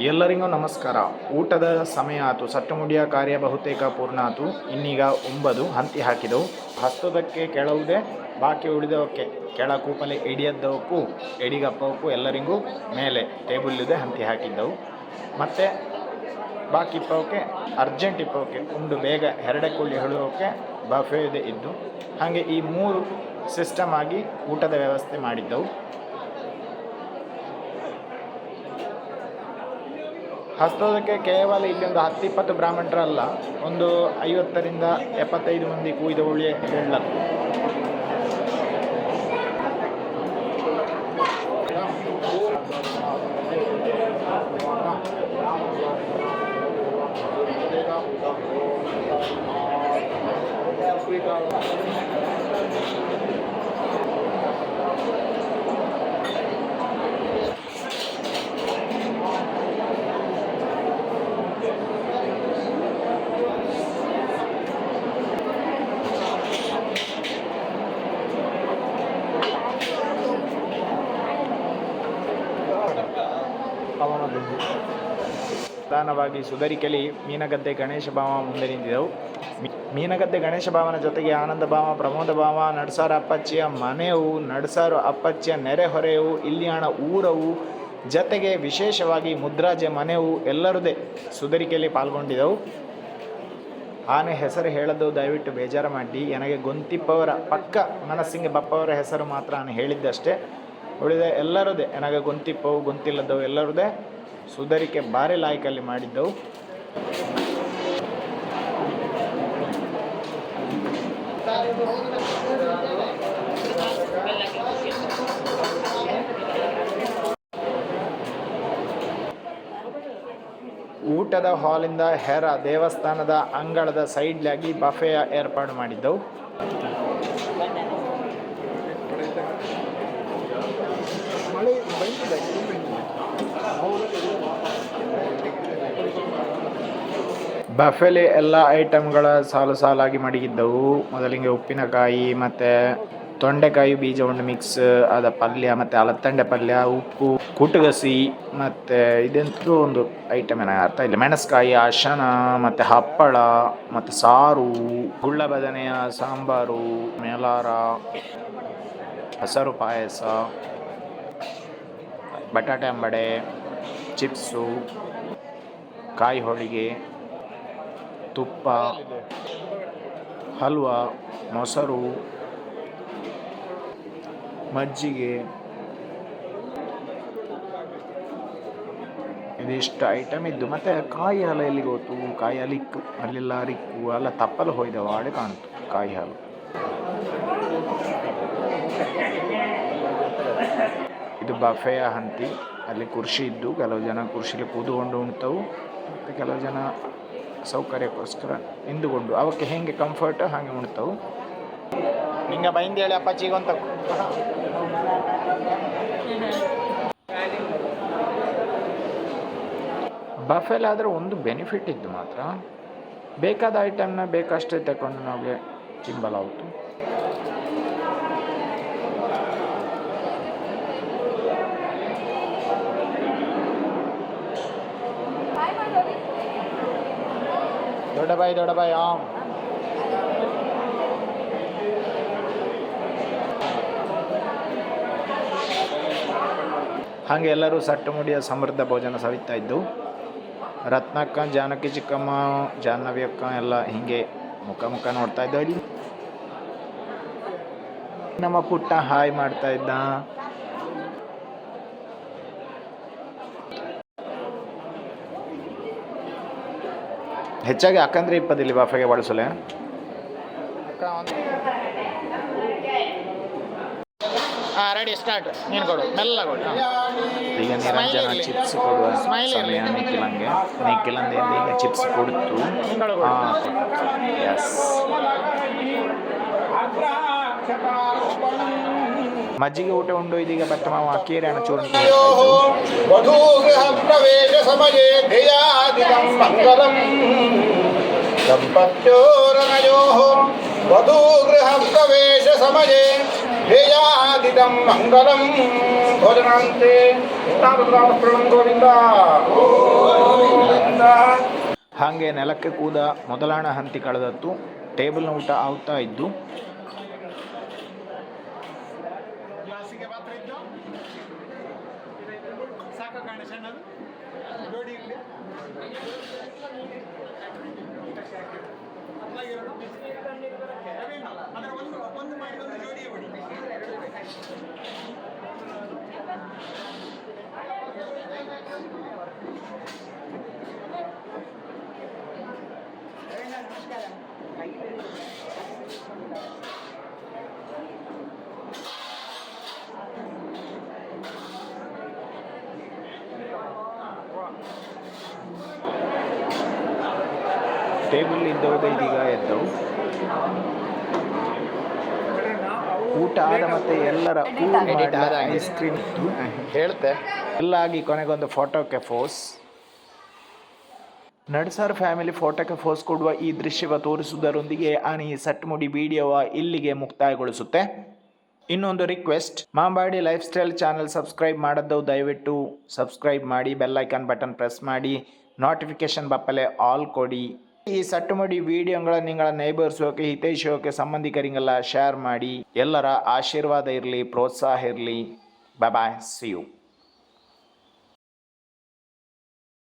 ಎಲ್ಲರಿಗೂ ನಮಸ್ಕಾರ. ಊಟದ ಸಮಯ ಆತು. ಸಟ್ಟುಮುಡಿಯ ಕಾರ್ಯ ಬಹುತೇಕ ಪೂರ್ಣ ಆತು. ಇನ್ನೀಗ ಒಂಬದು. ಹಂತಿ ಹಾಕಿದವು. ಹಸ್ತದಕ್ಕೆ ಕೆಳವುದೇ, ಬಾಕಿ ಉಳಿದವಕ್ಕೆ ಕೆಳ ಕೂಪಲೆ ಇಡಿಯದ್ದವಕ್ಕೂ, ಎಡಿಗಪ್ಪವಕ್ಕೂ ಎಲ್ಲರಿಗೂ ಮೇಲೆ ಟೇಬಲ್ ಇದೆ ಹಂತಿ ಹಾಕಿದ್ದವು. ಮತ್ತು ಬಾಕಿ ಇಪ್ಪವಕ್ಕೆ, ಅರ್ಜೆಂಟ್ ಇಪ್ಪವಕ್ಕೆ, ಉಂಡು ಬೇಗ ಹೆರಡಕ್ಕುಳ್ಳಿ ಹೇಳುವಕ್ಕೆ ಬಫೆ ಇದೆ ಇದ್ದು, ಹಾಗೆ ಈ ಮೂರು ಸಿಸ್ಟಮ್ ಆಗಿ ಊಟದ ವ್ಯವಸ್ಥೆ ಮಾಡಿದ್ದವು. ಹಸ್ತೋದಕ್ಕೆ ಕೇವಲ ಇಲ್ಲಿ ಒಂದು ಹತ್ತಿಪ್ಪತ್ತು ಬ್ರಾಹ್ಮಣರಲ್ಲ ಒಂದು ಐವತ್ತರಿಂದ ಎಪ್ಪತ್ತೈದು ಮಂದಿ ಕೂಯ್ದ ಉಳಿಯ ಹೇಳತ್ತು ಪ್ರಧಾನವಾಗಿ ಸುಧರಿಕೆಲಿ ಮೀನಗದ್ದೆ ಗಣೇಶ ಭಾವ ಮುಂದೆ ನಿಂತಿದ್ದವು. ಮೀನಗದ್ದೆ ಗಣೇಶ ಭಾವನ ಜೊತೆಗೆ ಆನಂದ ಭಾವ ಪ್ರಮೋದ ಭಾವ ನಡ್ಸಾರ ಅಪ್ಪಚ್ಚಿಯ ಮನೆಯು ನಡ್ಸಾರು ಅಪ್ಪಚ್ಚಿಯ ನೆರೆಹೊರೆಯವು ಇಲ್ಲಿಯಾಣ ಊರವು, ಜೊತೆಗೆ ವಿಶೇಷವಾಗಿ ಮುದ್ರಾಜೆ ಮನೆಯು ಎಲ್ಲರದೇ ಸುಧರಿಕೆಯಲ್ಲಿ ಪಾಲ್ಗೊಂಡಿದ್ದವು. ಆನೆ ಹೆಸರು ಹೇಳದು ದಯವಿಟ್ಟು ಬೇಜಾರು ಮಾಡಿ. ನನಗೆ ಗೊಂತಿಪ್ಪವರ ಪಕ್ಕ ಮನಸ್ಸಿಗೆ ಬಪ್ಪವರ ಹೆಸರು ಮಾತ್ರ ನಾನು ಹೇಳಿದ್ದಷ್ಟೇ. ಉಳಿದ ಎಲ್ಲರದೇ ಏನಾಗ ಗೊಂತಿಪ್ಪವು ಗೊಂತಿಲ್ಲದವು ಎಲ್ಲರದೇ ಸುಧರಿಕೆ ಭಾರಿ ಲಾಯ್ಕಲ್ಲಿ ಮಾಡಿದ್ದವು. ಊಟದ ಹಾಲಿಂದ, ಹೆರ ದೇವಸ್ಥಾನದ ಅಂಗಳದ ಸೈಡ್ಲಾಗಿ ಬಫೆಯ ಏರ್ಪಾಡು ಮಾಡಿದ್ದವು. ಬಫೆಲಿ ಎಲ್ಲ ಐಟಮ್ಗಳ ಸಾಲು ಸಾಲಾಗಿ ಮಡಗಿದ್ದವು. ಮೊದಲಿಗೆ ಉಪ್ಪಿನಕಾಯಿ, ಮತ್ತು ತೊಂಡೆಕಾಯಿ ಬೀಜ ಉಂಡು ಮಿಕ್ಸ್ ಅದ ಪಲ್ಯ, ಮತ್ತು ಅಲತ್ತಂಡೆ ಪಲ್ಯ, ಉಪ್ಪು, ಕುಟುಗಸಿ, ಮತ್ತು ಇದಂತೂ ಒಂದು ಐಟಮ್ ಏನಾಗ ಅರ್ಥ ಇಲ್ಲ. ಮೆಣಸ್ಕಾಯಿ, ಅಶನ, ಮತ್ತು ಹಪ್ಪಳ, ಮತ್ತು ಸಾರು, ಗುಳ್ಳ ಬದನೆಯ ಸಾಂಬಾರು, ಮೇಲಾರ, ಹಸರು ಪಾಯಸ, ಬಟಾಟೆ ಅಂಬಡೆ, ಚಿಪ್ಸು, ಕಾಯಿ ಹೋಳಿಗೆ ತುಪ್ಪ, ಹಲ್ವಾ, ಮೊಸರು, ಮಜ್ಜಿಗೆ. ಇದಿಷ್ಟು ಐಟಮ್ ಇದ್ದು ಮತ್ತು ಕಾಯಿ ಹಾಲು ಎಲ್ಲಿಗೆ ಹೋತು ಕಾಯಿ ಹಾಲು ಇಕ್ಕು, ಅಲ್ಲೆಲ್ಲ ರಿಕ್ಕು ಅಲ್ಲ ತಪ್ಪಲು ಹೋಯ್ದವ ಆಡೆ ಕಾಣ್ತು, ಕಾಯಿ ಹಾಲು. ಇದು ಬಫೆಯ ಹಂತಿ, ಅಲ್ಲಿ ಕುರ್ಚಿ ಇದ್ದು, ಕೆಲವು ಜನ ಕುರ್ಚಿಲಿ ಕೂದುಕೊಂಡು ಉಣ್ತವು, ಮತ್ತು ಕೆಲವು ಜನ ಸೌಕರ್ಯಕ್ಕೋಸ್ಕರ ನಿಂದುಕೊಂಡು. ಅವಕ್ಕೆ ಹೆಂಗೆ ಕಂಫರ್ಟ್ ಹಾಗೆ ಉಣ್ತವು ನಿಂಗೆ ಬೈಂದು ಹೇಳಿ ಅಪ್ಪಾಜಿಗೆ ಅಂತ. ಬಫೆಲ್ ಆದರೆ ಒಂದು ಬೆನಿಫಿಟ್ ಇದ್ದು ಮಾತ್ರ. ಬೇಕಾದ ಐಟಮ್ನ ಬೇಕಷ್ಟೇ ತಗೊಂಡು ನಮಗೆ ತಿಂಬಲಾಯಿತು ದೊಡ್ಡ ಬಾಯಿ ದೊಡ್ಡ ಬಾಯಿ ಆಮ್. ಹಾಗೆ ಎಲ್ಲರೂ ಸಟ್ಟಮುಡಿಯ ಸಮೃದ್ಧ ಭೋಜನ ಸವಿತಾ ಇದ್ದು, ರತ್ನಕ್ಕ, ಜಾನಕಿ, ಚಿಕ್ಕಮ್ಮ ಜಾಹ್ನವಿ ಅಕ್ಕ ಎಲ್ಲ ಹಿಂಗೆ ಮುಖ ಮುಖ ನೋಡ್ತಾ ಇದ್ದೋ ನಮ್ಮ ಪುಟ್ಟ ಹಾಯ್ ಮಾಡ್ತಾ ಇದ್ದ. ಹೆಚ್ಚಾಗಿ ಅಕ್ಕಂದ್ರೆ ಇಪ್ಪದಿಲ್ಲಿ ಬಾಫೆಗೆ ಬಳಸಲೆ? ಹಾಂ ರೆಡಿ ಸ್ಟಾರ್ಟ್ ನೀನು ಕೊಡು. ಮೆಲ್ಲ ಕೊಡು. ಈಗ ನಿರಂಜನ ಚಿಪ್ಸ್ ಕೊಡುವ ಸಮಯ ನಿಖಿಲಂಗೆ. ನಿಖಿಲಂದೆ ಈಗ ಚಿಪ್ಸ್ ಕೊಡ್ತು. ಹಾಂ. ಎಸ್ ಮಜ್ಜಿಗೆ ಊಟ ಉಂಡು ಇದೀಗ ಬಟ್ಟ ಮಾವ ಅಕ್ಕೇರಿ ವಧೂ ವಧೂಗೃಹ ಪ್ರವೇಶ ಸಮಯೇ ಧ್ಯೇಯಾದಿಕಂ ಮಂಗಲಂ ದಂಪತ್ಯೋರನಯೋ ವಧೂಗೃಹ ಪ್ರವೇಶ ಸಮಯೇ ಧ್ಯೇಯಾದಿದಂ ಮಂಗಲಂ. ಭೋಜನಾಂತೆ. ಕೃಷ್ಣಾವೃತಾವಸ್ತ್ರಂ ಗೋವಿಂದ. ಗೋವಿಂದ. ಹಾಗೆ ನೆಲಕ್ಕೆ ಕೂದ ಮೊದಲಾಣ ಹಂತಿ ಕಳೆದತ್ತು. ಟೇಬಲ್ನ ಊಟ ಆಗ್ತಾ ಇದ್ದು 괜찮아? ಟೇಬಲ್ ಇದ್ದವಾಗ ಇದೀಗ ಎದ್ದು. ಊಟ ಆದ ಮತ್ತೆ ಎಲ್ಲರ ಐಸ್ ಕ್ರೀಮ್ ಹೇಳ್ತೆ. ಎಲ್ಲ ಆಗಿ ಕೊನೆಗೊಂದು ಫೋಟೋಕ್ಕೆ ಫೋಸ್ ನಡ್ಸರ್ ಫ್ಯಾಮಿಲಿ ಫೋಟೋಕ್ಕೆ ಫೋಸ್ ಕೊಡುವ ಈ ದೃಶ್ಯವ ತೋರಿಸುವುದರೊಂದಿಗೆ ಆನಿ ಸಟ್ಮುಡಿ ವಿಡಿಯೋವ ಇಲ್ಲಿಗೆ ಮುಕ್ತಾಯಗೊಳಿಸುತ್ತೆ. ಇನ್ನೊಂದು request Mambadi life style channel subscribe ಮಾಡದ್ದು ದಯವಿಟ್ಟು. ಸಬ್ಸ್ಕ್ರೈಬ್ ಮಾಡಿ ಬೆಲ್ಲೈಕನ್ ಬಟನ್ ಪ್ರೆಸ್ ಮಾಡಿ ನೋಟಿಫಿಕೇಶನ್ ಬಪ್ಪಲೆ ಆಲ್ ಕೊಡಿ. ಈ ಸಟ್ಟುಮಡಿ ವಿಡಿಯೋಗಳ ನಿಂಗಳ ನೈಬರ್ಸೋಕೆ ಹಿತೈಸೋಕೆ ಸಂಬಂಧಿಕರಿಗೆಲ್ಲ ಶೇರ್ ಮಾಡಿ. ಎಲ್ಲರ ಆಶೀರ್ವಾದ ಇರಲಿ, ಪ್ರೋತ್ಸಾಹ ಇರಲಿ. Bye see you